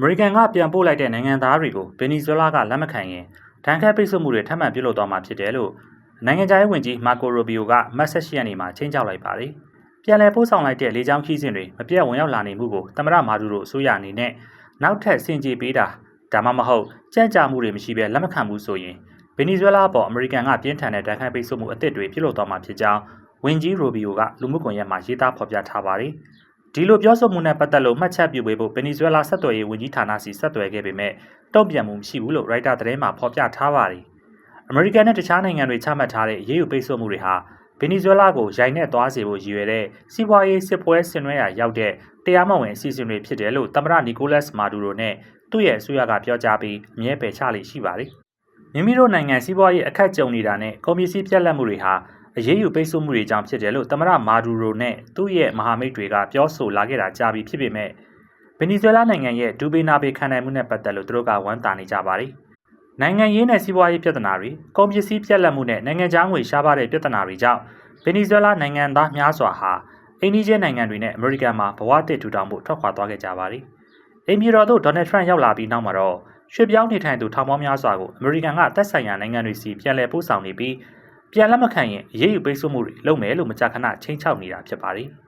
မေရိကန်ကပြန်ပို့လိုက်တဲ့နိုင်ငံသားတွေကိုဗင်နီဇွဲလားကလက်မခံရင်ဒဏ်ခတ်ပိတ်ဆို့မှုတွေထပ်မံပြုလုပ်သွားမှာဖြစ်တယ်လို့နိုင်ငံခြားရေးဝန်ကြီးမာကိုရိုဘီယိုကမတ်ဆက်ရှိရနေမှာချင်းချောက်လိုက်ပါတယ်။ပြန်လည်ပို့ဆောင်လိုက်တဲ့လေကြောင်းခီးစဉ်တွေမပြတ်ဝင်ရောက်လာနေမှုကိုသမရမာဒူရိုအစိုးရအနေနဲ့နောက်ထပ်စင်ကြေပေးတာဒါမှမဟုတ်ကြံ့ကြာမှုတွေမရှိဘဲလက်မခံဘူးဆိုရင်ဗင်နီဇွဲလားပေါ်အမေရိကန်ကပြင်းထန်တဲ့ဒဏ်ခတ်ပိတ်ဆို့မှုအသစ်တွေပြုလုပ်သွားမှာဖြစ်ကြောင်းဝန်ကြီးရိုဘီယိုကလူမှုကွန်ရက်မှာရေးသားဖော်ပြထားပါတယ်။ ဒီလိုပြောဆိုမှုနဲ့ပတ်သက်လို့မှတ်ချက်ပြုပေးဖို့ဗင်နီဇွဲလားဆက်သွယ်ရေးဝန်ကြီးဌာနစီဆက်သွယ်ခဲ့ပေမဲ့တုံ့ပြန်မှုမရှိဘူးလို့ရိုက်တာသတင်းမှာဖော်ပြထားပါတယ်။အမေရိကန်နဲ့တခြားနိုင်ငံတွေချမှတ်ထားတဲ့ရေးယူပိတ်ဆို့မှုတွေဟာဗင်နီဇွဲလားကိုရိုက်နှက်သွားစေဖို့ရည်ရွယ်တဲ့စီးပွားရေးစစ်ပွဲဆင်နွှဲရာရောက်တဲ့တရားမဝင်အစီအစဉ်တွေဖြစ်တယ်လို့သမ္မတနီကိုလတ်မာဒူရိုနဲ့သူ့ရဲ့အစိုးရကပြောကြားပြီးအမြဲပယ်ချလေရှိပါတယ်။ မိမိတို့နိုင်ငံစီးပွားရေးအခက်ကြုံနေတာနဲ့ကုန်ပစ္စည်းပြက်လက်မှုတွေဟာအရေးယူပိတ်ဆို့မှုတွေကြောင့်ဖြစ်တယ်လို့သမ္မတမာဒူရိုနဲ့သူ့ရဲ့မဟာမိတ်တွေကပြောဆိုလာခဲ့တာကြာပြီဖြစ်ပေမဲ့ဗင်နီဇွဲလားနိုင်ငံရဲ့ဒူဘေနာဘေခံနိုင်မှုနဲ့ပတ်သက်လို့သူတို့ကဝမ်းသာနေကြပါတယ်။နိုင်ငံရေးနဲ့စီးပွားရေးပြဿနာတွေကုန်ပစ္စည်းပြက်လက်မှုနဲ့နိုင်ငံခြားငွေရှားပါတဲ့ပြဿနာတွေကြောင့်ဗင်နီဇွဲလားနိုင်ငံသားများစွာဟာအိန္ဒိယနိုင်ငံတွေနဲ့အမေရိကန်မှာဘဝတစ်ထူထောင်မှုထွက်ခွာသွားခဲ့ကြပါတယ်။အိမ်ပြည်တော်သို့ဒေါ်နယ်ထရန့်ရောက်လာပြီးနောက်မှာတော့ ရွှေ့ပြောင်းနေထိုင်သူထောင်ပေါင်းများစွာကိုအမေရိကန်ကသက်ဆိုင်ရာနိုင်ငံတွေစီပြန်လည်ပို့ဆောင်နေပြီးပြန်လက်မခံရင်အရေးယူပိတ်ဆို့မှုတွေလုပ်မယ်လို့မကြာခဏချိန်ချောက်နေတာဖြစ်ပါတယ်။